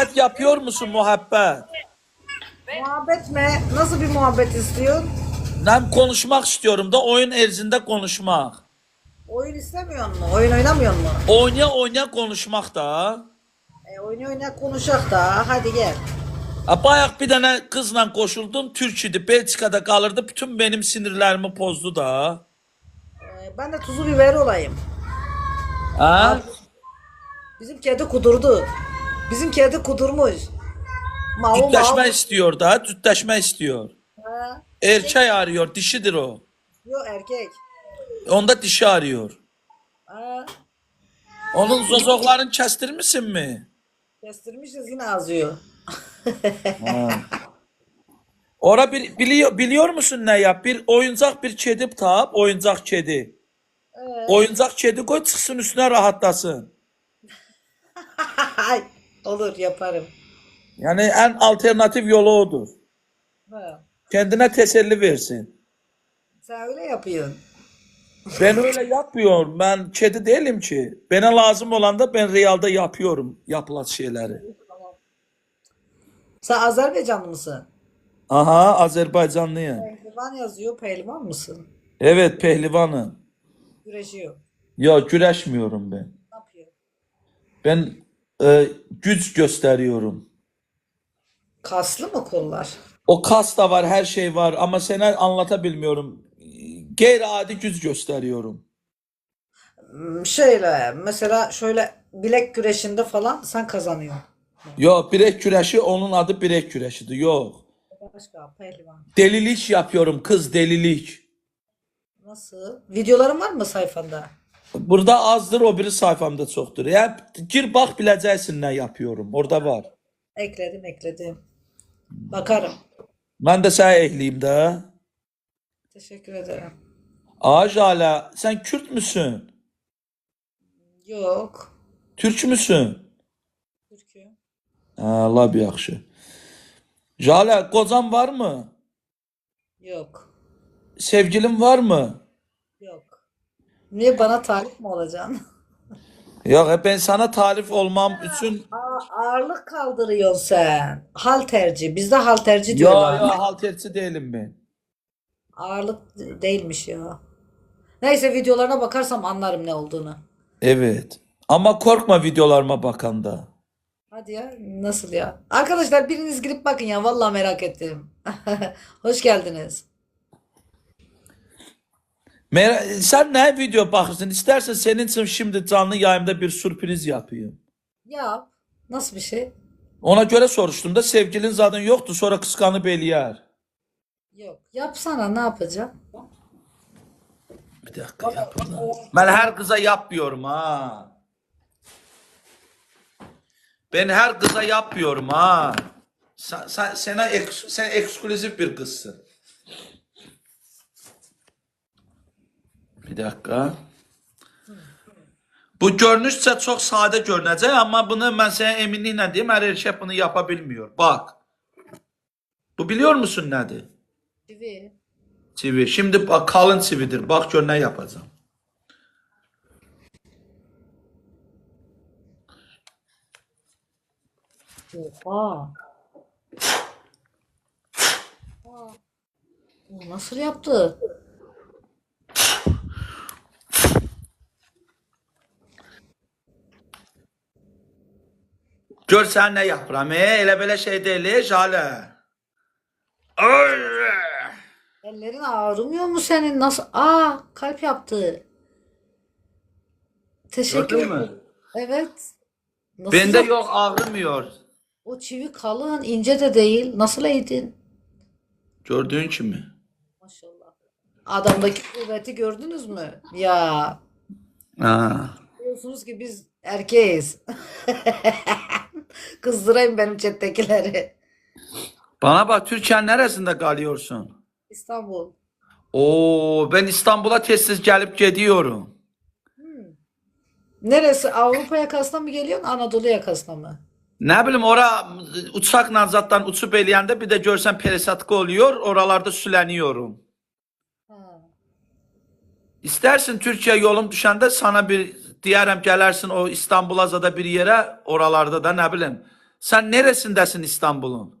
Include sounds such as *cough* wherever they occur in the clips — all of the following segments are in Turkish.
Muhabbet yapıyor musun muhabbet? Muhabbet mi? Nasıl bir muhabbet istiyorsun? Ben konuşmak istiyorum da oyun erzinde konuşmak. Oyun istemiyor mu? Oyun oynamıyor mu? Oynaya oynaya konuşmak da. E, oyun oyna konuşak da. Hadi gel. Bayaq bir dənə qızla qoşuldum, Türk idi, Belçikada qalırdı, bütün benim sinirlərimi pozdu da. E, ben de tuzu biber olayım. Ha? Bizim kedi kudurdu. Bizim kedi kudurmuş. Mau mau. Cütləşmək istiyor da, cütləşmək istiyor. Ha, Erkek arıyor, dişidir o. Yok erkek. Onda dişi arıyor. Ha, Onun zozoklarını kestirmişsin mi? kestirmişiz yine azıyor. Ora bir biliyor biliyor musun ne yap? Bir oyuncak bir kedi tap, oyuncak kedi. Oyuncak kedi koy çıksın üstüne rahatlasın. *laughs* Olur yaparım. Yani en alternatif yolu odur. Ha, Kendine teselli versin. sen öyle yapıyorsun. Ben öyle yapmıyorum. Ben kedi değilim ki. Bana lazım olanda ben realda yapıyorum yapılan şeyleri. Sen Azerbaycanlı mısın? Aha Azerbaycanlıyım. Pehlivan yazıyor. Pehlivan mısın? Evet pehlivanım. Güreşiyor. Ya güreşmiyorum ben. Ne yapıyor? Ben e, güç gösteriyorum. Kaslı mı kollar? O kas da var, her şey var ama sana anlatabilmiyorum. Gayri adi güç gösteriyorum. Hmm, Şöyle mesela şöyle bilek güreşinde falan sen kazanıyorsun. Yok bilek güreşi onun adı bilek güreşidir. Yok. Başka pehlivan. Delilik yapıyorum kız delilik. Nasıl? Videoların var mı sayfanda? Burada azdır o biri sayfamda çoktur. Yani gir bak bileceksin ne yapıyorum. Orada var. Ekledim ekledim. Bakarım. Ben de sana ekleyeyim de. Teşekkür ederim. Ajala sen Kürt müsün? Yok. Türk müsün? Türk'ü. Ha, Allah bir yaxşı. Jale kocan var mı? Yok. Sevgilin var mı? Niye bana talip mi olacaksın? *laughs* Yok hep ben sana tarif olmam için Aa, ağırlık kaldırıyorsun sen. Halterci. Bizde halterci ya diyorlar. ya halterci değilim ben. Ağırlık de- değilmiş ya. Neyse videolarına bakarsam anlarım ne olduğunu. Evet. Ama korkma videolarıma bakanda. Hadi ya nasıl ya? Arkadaşlar biriniz girip bakın ya vallahi merak ettim. *laughs* Hoş geldiniz. Mer sen ne video bakırsın? İstersen senin için şimdi canlı yayımda bir sürpriz yapayım. Ya nasıl bir şey? Ona göre soruştum da sevgilin zaten yoktu sonra kıskanıp eləyər. Yok. Yapsana ne yapacağım? Bir dakika yapın. Ben her kıza yapmıyorum ha. Ben her kıza yapmıyorum ha. Sen, sen, sana sen ekskluzif bir kızsın. Bir dakika. Bu görünüşsə çox sadə görünəcək, amma bunu mən sənə eminliklə deyim, hər erkək bunu yapa bilmiyor. Bak. Bu biliyor musun nədir? Çivi. Çivi. Şimdi bak kalın çividir. Bak gör ne yapacağım. Oha. Oha. Nasıl yaptı? Gör sen ne yapıram. E, elə belə şey deyil, e, Jale. Ay! Ellerin ağrımıyor mu senin? Nasıl? Aa, kalp yaptı. Teşekkür Gördün mü? ederim. Evet. Nasıl Bende yap- yok ağrımıyor. O çivi kalın, ince de değil. Nasıl eğdin? Gördüğün kimi. Maşallah. Adamdaki kuvveti gördünüz mü? Ya. Ha. Biliyorsunuz ki biz erkeğiz. *laughs* *laughs* Kızdırayım benim chat'tekileri. Bana bak Türkiye'nin neresinde kalıyorsun? İstanbul. Oo, ben İstanbul'a tez tez gelip gidiyorum. Neresi? Avrupa yakasına mı geliyorsun? Anadolu yakasına mı? Ne bileyim ora uçakla zaten uçup eləyəndə bir de görsen perisatka oluyor. Oralarda süleniyorum. Ha. İstersin Türkiye yolum düşəndə sana bir deyərəm gələrsin o İstanbul'a zada bir yerə, oralarda da nə bilim Sen neresindesin İstanbul'un?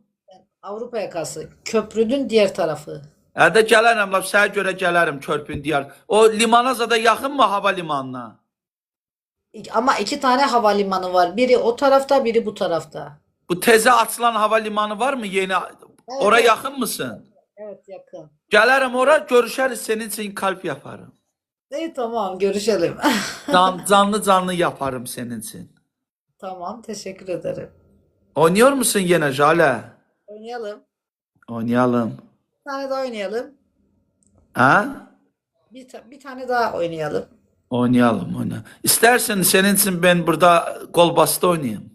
Avrupa yakası. Köprünün diğer tarafı. Hədə gələrəm, laf sənə görə gələrəm körpün diyar. O limana zada yaxın mı hava limanına? İk- Ama iki tane havalimanı var. Biri o tarafta, biri bu tarafta. Bu teze açılan hava limanı var mı yeni? Evet. yaxın mısın? Evet yakın. Gələrəm ora, görüşəriz, senin için kalp yaparım. İyi tamam görüşelim. *laughs* Can, canlı canlı yaparım senin için. tamam teşekkür ederim. Oynuyor musun yine Jale? Oynayalım. Oynayalım. Bir tane daha oynayalım. Ha? Bir, ta- bir tane daha oynayalım. Oynayalım, oynayalım. İstersen senin için ben burada kol bastı oynayayım.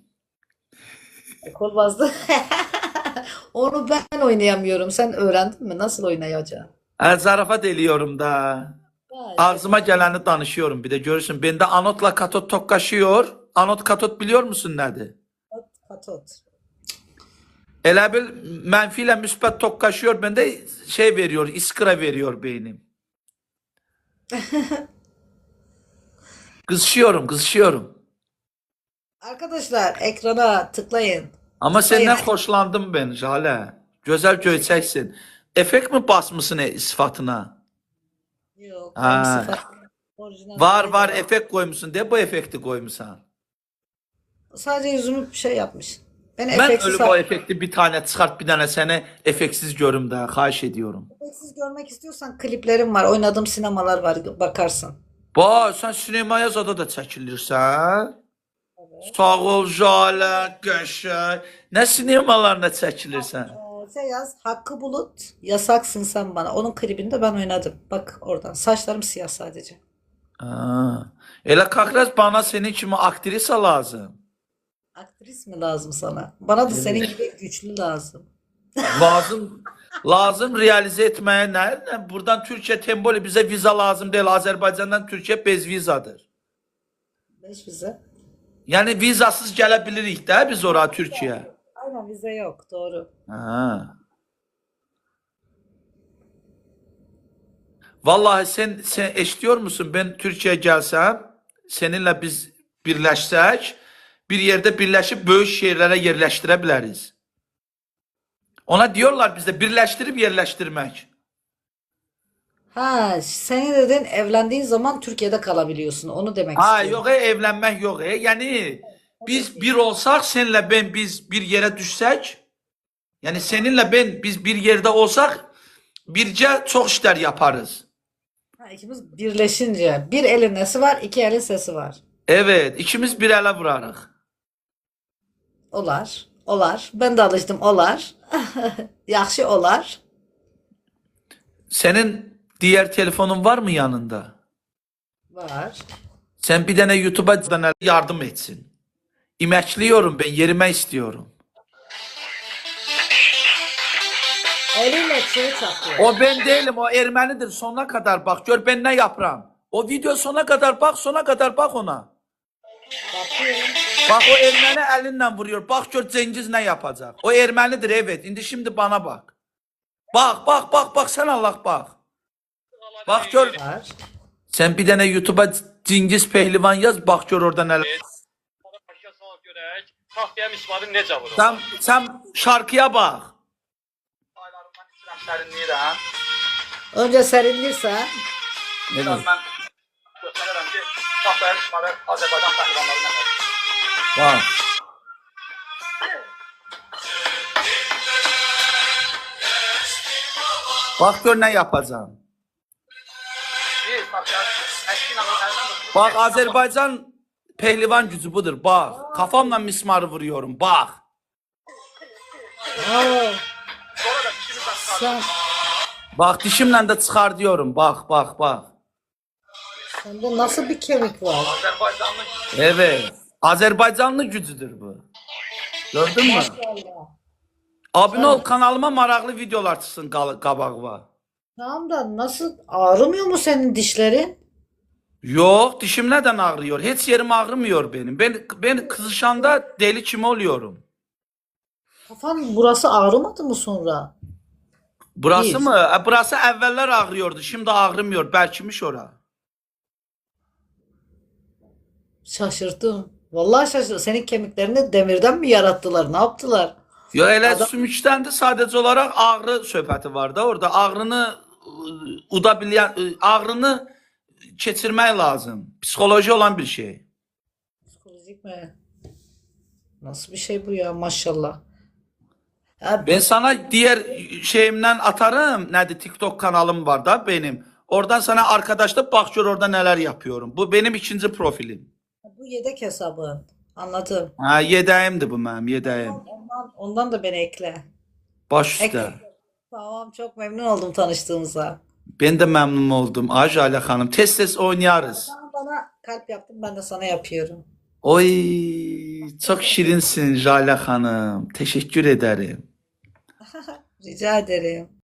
E, Kol bastı. *laughs* Onu ben oynayamıyorum. Sen öğrendin mi? Nasıl oynayacağım? Hə, zarafat ediyorum da. Ağzıma geleni danışıyorum bir de görürsün. Bende anotla katot tokkaşıyor. Anot katot biliyor musun nedir? Katot. Elə bil mənfi ilə müsbət tokkaşıyor. Bende şey veriyor, iskra veriyor beynim. *laughs* Kızışıyorum, kızışıyorum. Arkadaşlar ekrana tıklayın. Ama senden Hayır. hoşlandım ben Jale. Güzel göçeksin. Efekt mi basmışsın e, sıfatına? Yok. Ha. Orijinal Var var efekt koymuşsun. De bu efekti koymuşsan. Sadece yüzümü şey yapmış. Ben, Ben efeksiz, ölü bu efekti bir tane çıkart bir tane seni efektsiz görüm de. Xahiş ediyorum. efeksiz görmek istiyorsan kliplerim var. Oynadığım sinemalar var. Bakarsın. Bax, sən sinemaya zada da çəkilirsən? Sağ ol Jale, qəşəng. Nə sinemalarına çəkilirsən? Şey yaz. Hakkı Bulut. Yasaksın sen bana. Onun klibinde ben oynadım. Bak oradan. Saçlarım siyah sadece. Ha. Elə Kakraz bana senin kimi aktrisa lazım. Aktris mi lazım sana? Bana da senin gibi güçlü lazım. *laughs* Lazım lazım realize etməyə nə? nə? Buradan Türkiyə Temboli bizə viza lazım deyil. Azərbaycandan Türkiyə bez vizadır. Beş vize. Yəni vizasız gələ bilirik də biz ora Türkiyə. Aynen vize yok. Doğru. Ha. Vallahi sen sen eşitiyor musun? Ben Türkiye'ye gelsem, seninle biz birleşsek, bir yerde birleşip böyük şehirlere yerleştire biliriz. Ona diyorlar bizde birleştirip yerleştirmek. Ha, senin dedin evlendiğin zaman Türkiye'de kalabiliyorsun. Onu demek Ha istiyorum. yok e, evlenmek yok e. Yani biz bir olsak senle ben biz bir yere düşsek yani seninle ben biz bir yerde olsak birce çok işler yaparız. Ha, ikimiz birleşince bir elin nesi var, iki elin sesi var. Evet, ikimiz bir ele vurarıq. Olar, olar. Ben de alıştım olar. *laughs* Yaxşı olar. Senin diğer telefonun var mı yanında? Var. Sen bir tane YouTube'a yardım etsin. İmekliyorum ben, yerime istiyorum. Eliyle çivi çakıyor. O ben değilim, o Ermenidir. Sonuna kadar bak, gör ben ne yapram. O video sona kadar bak, sona kadar bak ona. Bakıyorum. Bak o Ermeni elinle vuruyor. Bak gör Cengiz ne yapacak. O Ermenidir evet. Şimdi şimdi bana bak. Bak bak bak bak sen Allah bak. Bak gör. Sen bir tane YouTube'a Cengiz Pehlivan yaz. Bak gör orada neler. Sağ görək. Taxtaya mismarın necə vurur? Sen, sen şarkıya bak. Aylarından içirəm sərinləyirəm. Önce serinlirsen Biraz mən göstərərəm ki, taxtaya mismarı Azərbaycan pəhlivanları nədir? Bak. Bak gör ne yapacağım. Bir, əlindən. Bak Azerbaycan pehlivan gücü budur. Bak. Kafamla mismarı vuruyorum. Bak. Sen, Bak dişimle de çıkar diyorum. Bak bak bak. sende nasıl bir kemik var? Evet. Azerbaycanlı gücüdür bu. Gördün mü? Maşallah. Abone ol kanalıma maraqlı videolar çıxsın qal- qabağıma. Tamam da nasıl ağrımıyor mu senin dişlerin? Yok dişim neden ağrıyor? Hiç yerim ağrımıyor benim. Ben ben kızışanda deli kimi oluyorum. Kafan burası ağrımadı mı sonra? Burası Değil. mı? E, burası evveller ağrıyordu. Şimdi ağrımıyor. Belkimiş ora. Şaşırdım. Vallahi şaşırdım. Senin kemiklerini demirden mi yarattılar? Ne yaptılar? Ya elə Adam- sümükdəndir sadəcə olaraq ağrı söhbəti var da orada. Ağrını ıı, uda bilən, ıı, ağrını keçirmək lazım. Psixoloji olan bir şey. Psikolojik mi? Nasıl bir şey bu ya maşallah. Ya Ben sana diğer şeyimden atarım. Nədir? TikTok kanalım var da benim. Oradan sana arkadaşlar bak gör orada neler yapıyorum. Bu benim ikinci profilim. bu yedek hesabın. Anladım. Ha, yedəyimdir bu mənim, yedəyim. Ondan, ondan da beni ekle. Baş üstə. Ekle. Tamam çok memnun oldum tanıştığımıza. Ben de memnun oldum. Ajale Hanım. Tez tez oynayarız. Sen bana kalp yaptın ben de sana yapıyorum. Oy, çok şirinsin Jale Hanım. Teşekkür ederim. *laughs* Rica ederim.